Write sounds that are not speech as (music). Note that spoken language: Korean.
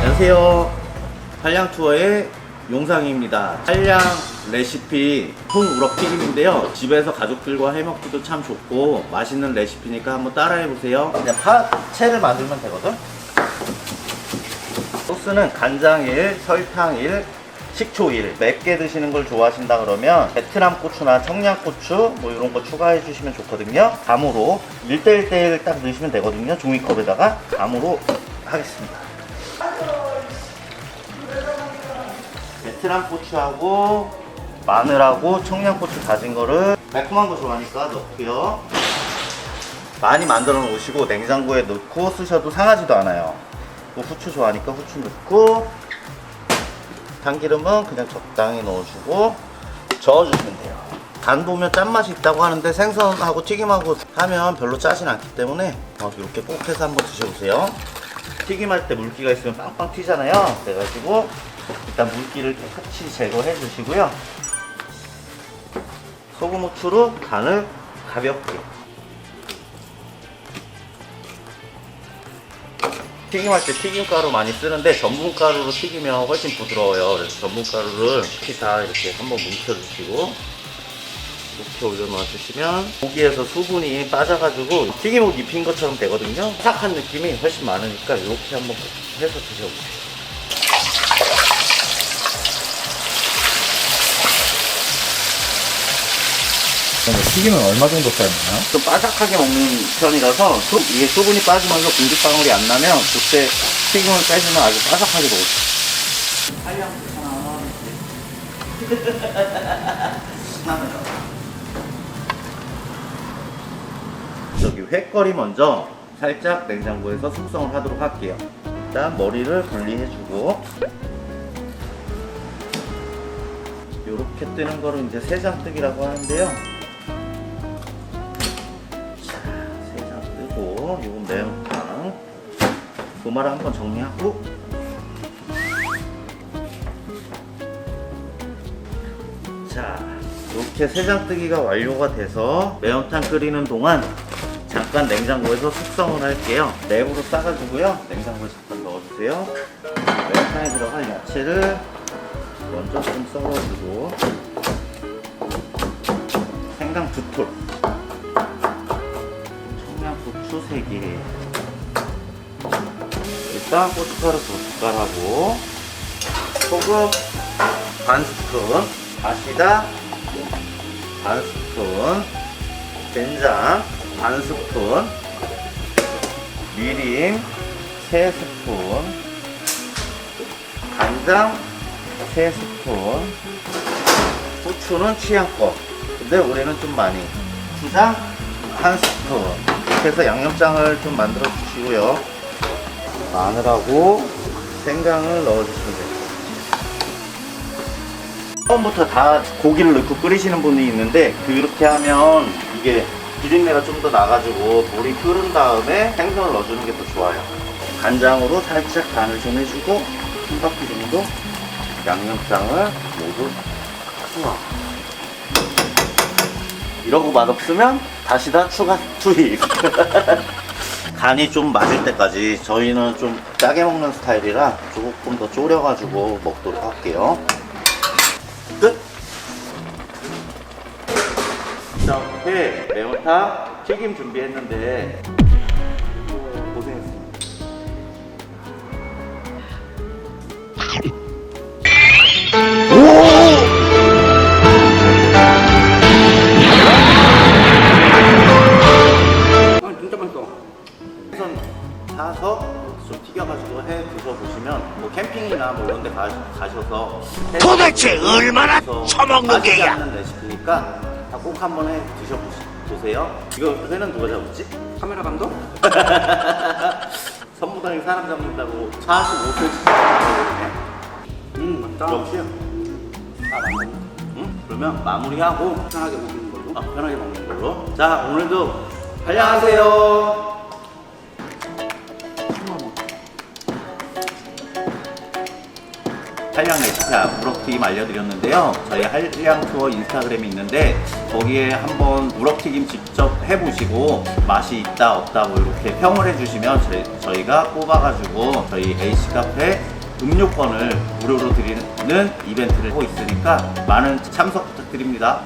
안녕하세요. 한량 투어의 용상입니다. 한량 레시피 통 우럭 튀김인데요. 집에서 가족들과 해먹기도 참 좋고 맛있는 레시피니까 한번 따라해 보세요. 그냥 파채를 만들면 되거든. 소스는 간장 1, 설탕 1, 식초 1. 맵게 드시는 걸 좋아하신다 그러면 베트남 고추나 청양고추 뭐 이런 거 추가해 주시면 좋거든요. 감으로 1대1대1 딱 넣으시면 되거든요. 종이컵에다가 감으로 하겠습니다. 베트남 고추하고 마늘하고 청양고추 다진 거를 매콤한 거 좋아하니까 넣고요. 많이 만들어 놓으시고 냉장고에 넣고 쓰셔도 상하지도 않아요. 뭐 후추 좋아하니까 후추 넣고 참기름은 그냥 적당히 넣어주고 저어주시면 돼요. 간 보면 짠맛이 있다고 하는데 생선하고 튀김하고 하면 별로 짜진 않기 때문에 어, 이렇게 꼭 해서 한번 드셔보세요. 튀김할 때 물기가 있으면 빵빵 튀잖아요. 그래가지고 일단 물기를 깨끗이 제거해 주시고요. 소금 후추로 간을 가볍게 튀김할 때 튀김가루 많이 쓰는데 전분가루로 튀기면 훨씬 부드러워요. 그래서 전분가루를 특히 다 이렇게 한번 뭉쳐주시고 이렇게 올려놔 주시면 고기에서 수분이 빠져가지고 튀김옷 입힌 것처럼 되거든요. 탁한 느낌이 훨씬 많으니까 이렇게 한번 해서 드셔보세요. 튀김은 얼마 정도 되나요? 좀 바삭하게 먹는 편이라서 수, 이게 수분이 빠지면서 공기방울이 안 나면 그때 튀김을 빼주면 아주 바삭하게 먹을 수 있어요. 저기 횟거리 먼저 살짝 냉장고에서 숙성을 하도록 할게요. 일단 머리를 분리해주고 이렇게 뜨는 거를 이제 세장뜨기라고 하는데요. 뜨고 요건 매운탕 도마를 한번 정리하고. 자 이렇게 세장 뜨기가 완료가 돼서 매운탕 끓이는 동안 잠깐 냉장고에서 숙성을 할게요. 랩으로 싸가지고요. 냉장고에 잠깐 넣어주세요. 매운탕에 들어갈 야채를 먼저 좀 썰어주고. 생강 두 톨, 3개 일단 고춧가루 두 숟갈하고 소금 반 스푼 다시다? 반 스푼 된장 반 스푼 미림 3스푼 간장 3스푼 후추는 취향껏. 근데 우리는 좀 많이. 주장 한 스푼 이렇게 해서 양념장을 좀 만들어 주시고요. 마늘하고 생강을 넣어 주시면 돼요. 처음부터 다 고기를 넣고 끓이시는 분이 있는데 그렇게 하면 이게 비린내가 좀 더 나가지고 물이 끓은 다음에 생선을 넣어주는 게 더 좋아요. 간장으로 살짝 간을 좀 해주고 한 바퀴 정도 양념장을 모두 투하 이러고 맛없으면 다시 다 추가 투입. (laughs) 간이 좀 맞을 때까지 저희는 좀 짜게 먹는 스타일이라 조금 더 졸여가지고 먹도록 할게요. 끝! 자, 회, 매운탕, 튀김 준비했는데 이런 데 가, 가셔서 해 도대체 얼마나 처먹는 게야? 레시피니까 다꼭 한번 해 드셔보세요 이거 회는 누가 잡았지? 카메라 감독? (laughs) 선무당이 사람 잡는다고 45cm 잡았네 음 맞다. 역시 아 맞네. 응? 그러면 마무리하고 편하게 먹는 걸로. 아, 편하게 먹는 걸로 자 오늘도 안녕하세요 한량 레시피 우럭튀김 알려드렸는데요. 저희 한량 투어 인스타그램이 있는데 거기에 한번 우럭튀김 직접 해보시고 맛이 있다 없다 뭐 이렇게 평을 해주시면 저희, 저희가 뽑아가지고 저희 A씨 카페 음료권을 무료로 드리는 이벤트를 하고 있으니까 많은 참석 부탁드립니다.